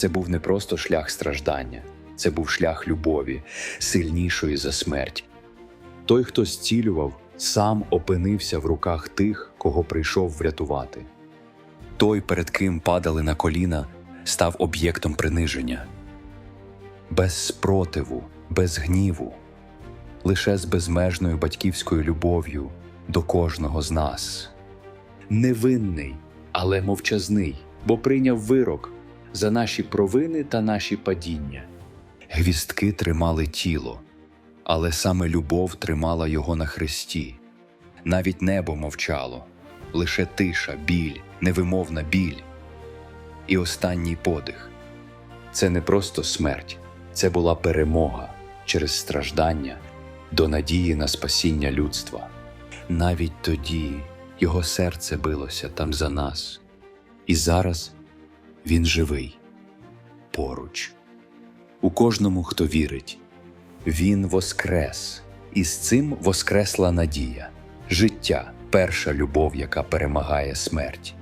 Це був не просто шлях страждання, це був шлях любові, сильнішої за смерть. Той, хто зцілював, сам опинився в руках тих, кого прийшов врятувати. Той, перед ким падали на коліна, став об'єктом приниження. Без спротиву, без гніву, лише з безмежною батьківською любов'ю до кожного з нас. Невинний, але мовчазний, бо прийняв вирок за наші провини та наші падіння. Гвістки тримали тіло, але саме любов тримала його на хресті. Навіть небо мовчало, лише тиша, біль, невимовна біль. І останній подих це не просто смерть, це була перемога через страждання до надії на спасіння людства. Навіть тоді його серце билося там за нас, і зараз він живий поруч. У кожному, хто вірить, він воскрес, і з цим воскресла надія, життя, перша любов, яка перемагає смерть.